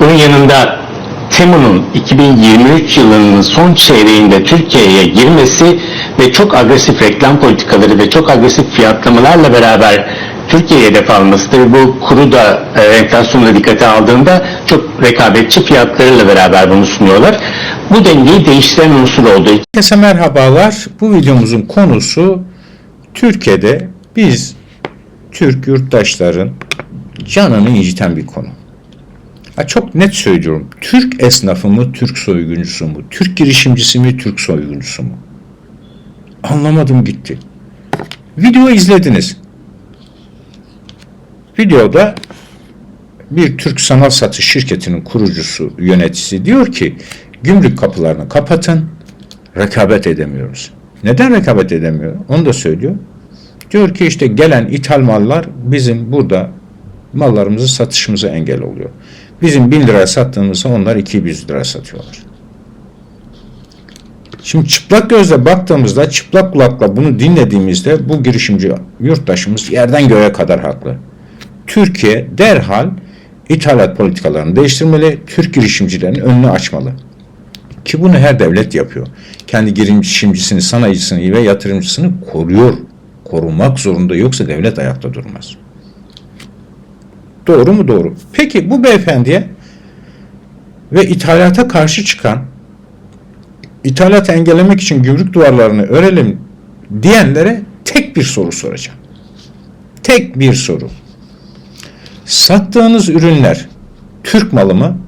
Bunun yanında Temu'nun 2023 yılının son çeyreğinde Türkiye'ye girmesi ve çok agresif reklam politikaları ve çok agresif fiyatlamalarla beraber Türkiye'ye hedef alması bu kuru da e, enflasyonu dikkate aldığında çok rekabetçi fiyatlarıyla beraber bunu sunuyorlar. Bu dengeyi değiştiren unsur oldu. Herkese merhabalar. Bu videomuzun konusu Türkiye'de biz Türk yurttaşların canını inciten bir konu. Ha, çok net söylüyorum. Türk esnafı mı, Türk soyguncusu mu? Türk girişimcisi mi, Türk soyguncusu mu? Anlamadım gitti. Video izlediniz. Videoda bir Türk sanal satış şirketinin kurucusu, yöneticisi diyor ki gümrük kapılarını kapatın, rekabet edemiyoruz. Neden rekabet edemiyor? Onu da söylüyor. Diyor ki işte gelen ithal mallar bizim burada mallarımızı satışımıza engel oluyor. Bizim 1000 liraya sattığımızda onlar 200 liraya satıyorlar. Şimdi çıplak gözle baktığımızda, çıplak kulakla bunu dinlediğimizde bu girişimci yurttaşımız yerden göğe kadar haklı. Türkiye derhal ithalat politikalarını değiştirmeli, Türk girişimcilerin önünü açmalı. Ki bunu her devlet yapıyor. Kendi girişimcisini, sanayicisini ve yatırımcısını koruyor. Korumak zorunda yoksa devlet ayakta durmaz. Doğru mu? Doğru. Peki bu beyefendiye ve ithalata karşı çıkan ithalatı engellemek için gümrük duvarlarını örelim diyenlere tek bir soru soracağım. Tek bir soru. Sattığınız ürünler Türk malı mı?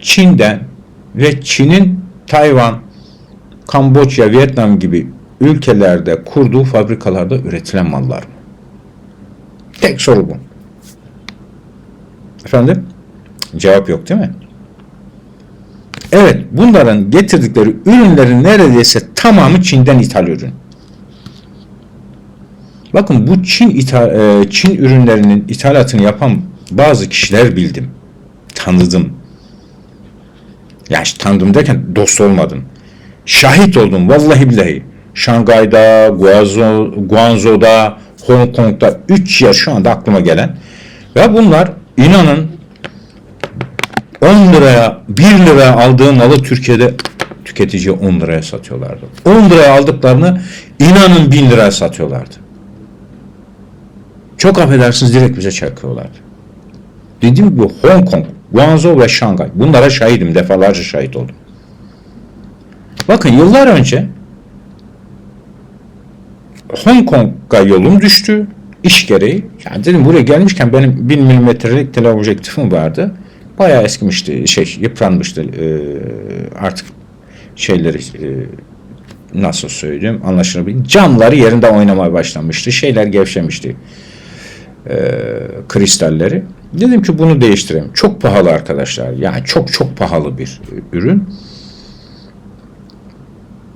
Çin'den ve Çin'in Tayvan, Kamboçya, Vietnam gibi ülkelerde kurduğu fabrikalarda üretilen mallar mı? Tek soru bu. Efendim? Cevap yok değil mi? Evet, bunların getirdikleri ürünlerin neredeyse tamamı Çin'den ithal ürün. Bakın bu Çin ithal, e, Çin ürünlerinin ithalatını yapan bazı kişiler bildim. Tanıdım. Yani işte tanıdım derken dost olmadım. Şahit oldum vallahi billahi. Şangay'da, Guangzhou, Guangzhou'da, Hong Kong'da 3 yer şu anda aklıma gelen. Ve bunlar inanın 10 liraya 1 liraya aldığı malı Türkiye'de tüketiciye 10 liraya satıyorlardı. 10 liraya aldıklarını inanın 1000 liraya satıyorlardı. Çok affedersiniz direkt bize çakıyorlardı. Dediğim gibi Hong Kong, Guangzhou ve Şangay. Bunlara şahidim. Defalarca şahit oldum. Bakın yıllar önce Hong Kong'a yolum düştü. iş gereği. Yani dedim buraya gelmişken benim 1000 milimetrelik teleobjektifim vardı. Bayağı eskimişti. Şey yıpranmıştı. Ee, artık şeyleri e, nasıl söyleyeyim anlaşılabilir. Camları yerinde oynamaya başlamıştı. Şeyler gevşemişti. Ee, kristalleri. Dedim ki bunu değiştireyim. Çok pahalı arkadaşlar. Yani çok çok pahalı bir ürün.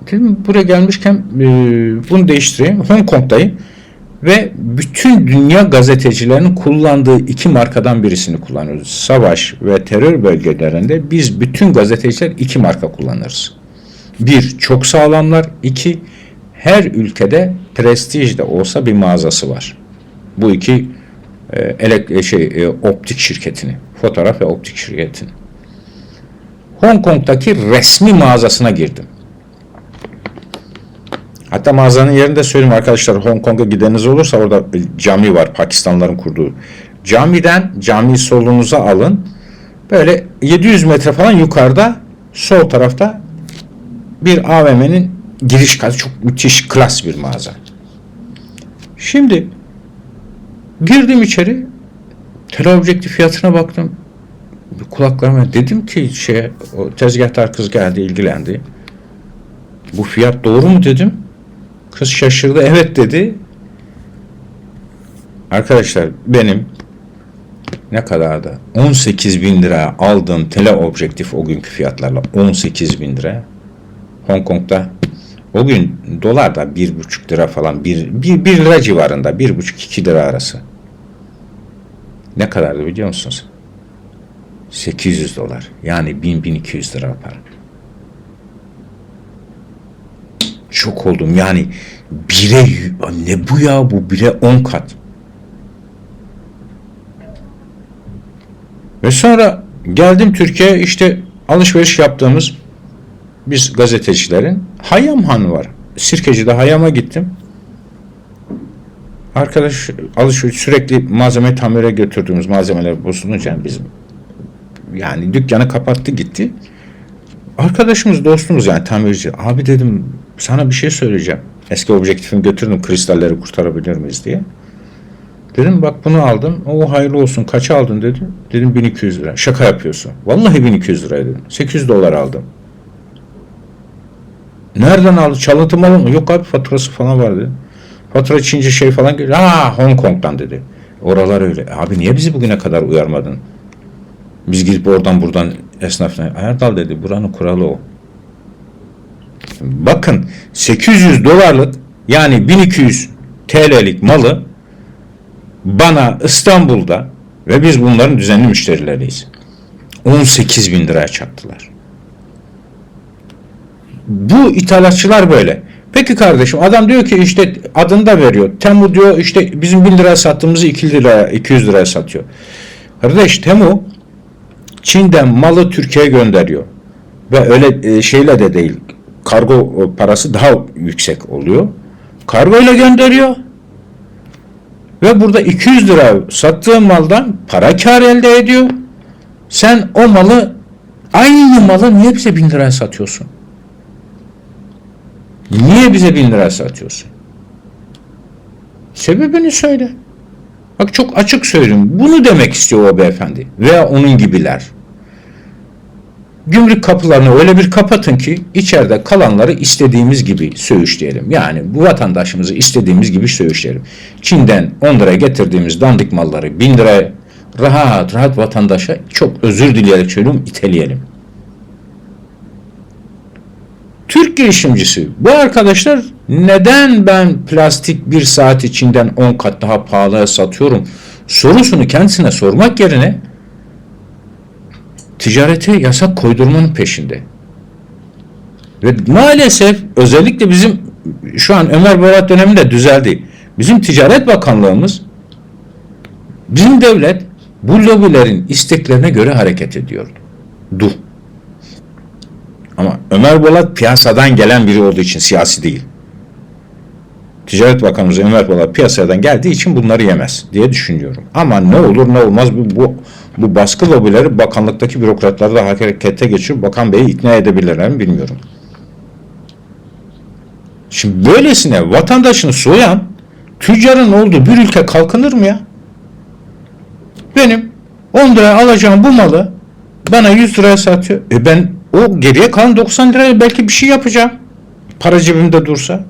Dedim buraya gelmişken e, bunu değiştireyim. Hong Kong'dayım ve bütün dünya gazetecilerinin kullandığı iki markadan birisini kullanıyoruz. Savaş ve terör bölgelerinde biz bütün gazeteciler iki marka kullanırız. Bir, çok sağlamlar. iki her ülkede prestij de olsa bir mağazası var. Bu iki e, elek, şey, e, optik şirketini, fotoğraf ve optik şirketini. Hong Kong'daki resmi mağazasına girdim. Hatta mağazanın yerinde söyleyeyim arkadaşlar Hong Kong'a gideniz olursa orada cami var Pakistanlıların kurduğu. Camiden cami solunuza alın. Böyle 700 metre falan yukarıda sol tarafta bir AVM'nin giriş katı çok müthiş klas bir mağaza. Şimdi girdim içeri teleobjektif fiyatına baktım. Kulaklarıma dedim ki şey o tezgahtar kız geldi ilgilendi. Bu fiyat doğru mu dedim. Kız şaşırdı. Evet dedi. Arkadaşlar benim ne kadar da 18 bin lira aldığım teleobjektif o günkü fiyatlarla 18 bin lira. Hong Kong'da o gün dolar da bir buçuk lira falan bir, bir, bir lira civarında bir buçuk iki lira arası. Ne kadardı biliyor musunuz? 800 dolar. Yani 1000-1200 lira para çok oldum. Yani bire ne bu ya bu bire on kat. Ve sonra geldim Türkiye işte alışveriş yaptığımız biz gazetecilerin Hayyam Han var. Sirkeci'de Hayyam'a gittim. Arkadaş alışveriş sürekli malzeme tamire götürdüğümüz malzemeler bozulunca bizim yani dükkanı kapattı gitti. Arkadaşımız dostumuz yani tamirci. Abi dedim sana bir şey söyleyeceğim. Eski objektifimi götürdüm kristalleri kurtarabilir miyiz diye. Dedim bak bunu aldım. O hayırlı olsun. Kaça aldın dedi. Dedim 1200 lira. Şaka yapıyorsun. Vallahi 1200 lira dedim. 800 dolar aldım. Nereden aldı? Çalıntı malı mı? Yok abi faturası falan var dedi. Fatura içince şey falan geliyor. Aa Hong Kong'dan dedi. Oralar öyle. Abi niye bizi bugüne kadar uyarmadın? Biz gidip oradan buradan esnafına. Erdal dedi buranın kuralı o. Bakın 800 dolarlık yani 1200 TL'lik malı bana İstanbul'da ve biz bunların düzenli müşterileriyiz. 18 bin liraya çaktılar. Bu ithalatçılar böyle. Peki kardeşim adam diyor ki işte adını da veriyor. Temu diyor işte bizim 1000 liraya sattığımızı 2 liraya 200 liraya satıyor. Kardeş Temu Çin'den malı Türkiye'ye gönderiyor. Ve öyle e, şeyle de değil. Kargo e, parası daha yüksek oluyor. Kargo ile gönderiyor. Ve burada 200 lira sattığın maldan para kar elde ediyor. Sen o malı aynı malı niye bize 1000 liraya satıyorsun? Niye bize 1000 liraya satıyorsun? Sebebini söyle. Bak çok açık söyleyeyim. Bunu demek istiyor o beyefendi. Veya onun gibiler. Gümrük kapılarını öyle bir kapatın ki içeride kalanları istediğimiz gibi söğüşleyelim. Yani bu vatandaşımızı istediğimiz gibi söğüşleyelim. Çin'den 10 liraya getirdiğimiz dandik malları 1000 liraya rahat rahat vatandaşa çok özür dileyerek söylüyorum iteleyelim. Türk girişimcisi bu arkadaşlar neden ben plastik bir saat içinden 10 kat daha pahalıya satıyorum sorusunu kendisine sormak yerine ticarete yasak koydurmanın peşinde. Ve maalesef özellikle bizim şu an Ömer Borat döneminde düzeldi. Bizim Ticaret Bakanlığımız bizim devlet bu lobilerin isteklerine göre hareket ediyordu. Du. Ama Ömer Bolat piyasadan gelen biri olduğu için siyasi değil. Ticaret Bakanımız Ömer Bolat piyasadan geldiği için bunları yemez diye düşünüyorum. Ama ne olur ne olmaz bu, bu, bu baskı lobileri bakanlıktaki bürokratları da harekete geçirip Bakan Bey'i ikna edebilirler mi bilmiyorum. Şimdi böylesine vatandaşını soyan tüccarın olduğu bir ülke kalkınır mı ya? Benim 10 liraya alacağım bu malı bana 100 liraya satıyor. E ben o geriye kalan 90 liraya belki bir şey yapacağım. Para cebimde dursa.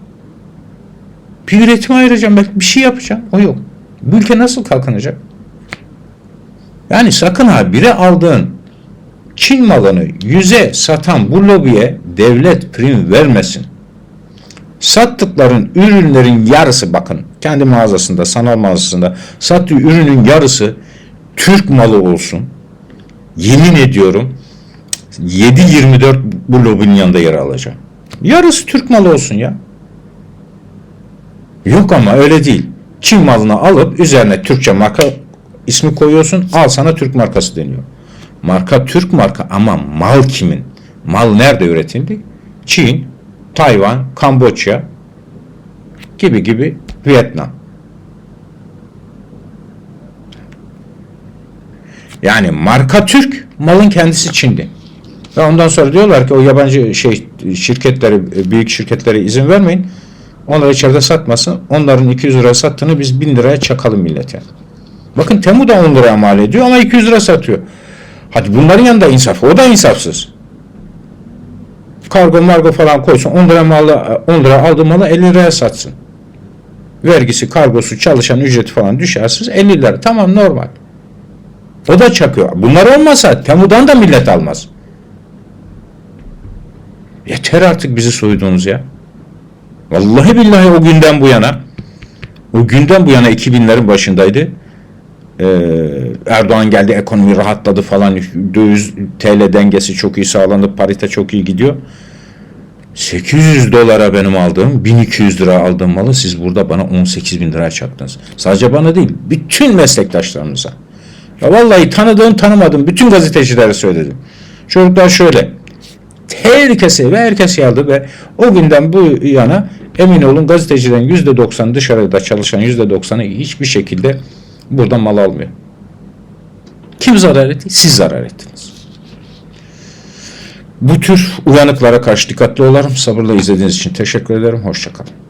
Bir üretime ayıracağım belki bir şey yapacağım. O yok. Bu ülke nasıl kalkınacak? Yani sakın ha bire aldığın Çin malını yüze satan bu lobiye devlet prim vermesin. Sattıkların ürünlerin yarısı bakın kendi mağazasında sanal mağazasında sattığı ürünün yarısı Türk malı olsun. Yemin ediyorum 7-24 bu lobinin yanında yer alacağım. Yarısı Türk malı olsun ya. Yok ama öyle değil. Çin malını alıp üzerine Türkçe marka ismi koyuyorsun. Al sana Türk markası deniyor. Marka Türk marka ama mal kimin? Mal nerede üretildi? Çin, Tayvan, Kamboçya gibi gibi Vietnam. Yani marka Türk, malın kendisi Çin'de. Ve ondan sonra diyorlar ki o yabancı şey şirketleri, büyük şirketlere izin vermeyin. Onlar içeride satmasın. Onların 200 liraya sattığını biz 1000 liraya çakalım millete. Bakın Temu da 10 liraya mal ediyor ama 200 lira satıyor. Hadi bunların yanında insaf. O da insafsız. Kargo margo falan koysun. 10 lira malı, 10 lira aldığı malı 50 liraya satsın. Vergisi, kargosu, çalışan ücreti falan düşersiz 50 lira. Tamam normal. O da çakıyor. Bunlar olmasa Temu'dan da millet almaz. Yeter artık bizi soyduğunuz ya. Vallahi billahi o günden bu yana o günden bu yana 2000'lerin başındaydı. Ee, Erdoğan geldi ekonomi rahatladı falan döviz TL dengesi çok iyi sağlandı parite çok iyi gidiyor 800 dolara benim aldığım 1200 lira aldığım malı siz burada bana 18 bin liraya çaktınız sadece bana değil bütün meslektaşlarımıza Ya vallahi tanıdığım tanımadım bütün gazetecilere söyledim. Çocuklar şöyle. Herkese ve herkes geldi ve o günden bu yana emin olun gazetecilerin %90 dışarıda çalışan %90'ı hiçbir şekilde burada mal almıyor. Kim zarar etti? Siz zarar ettiniz. Bu tür uyanıklara karşı dikkatli olalım. Sabırla izlediğiniz için teşekkür ederim. Hoşçakalın.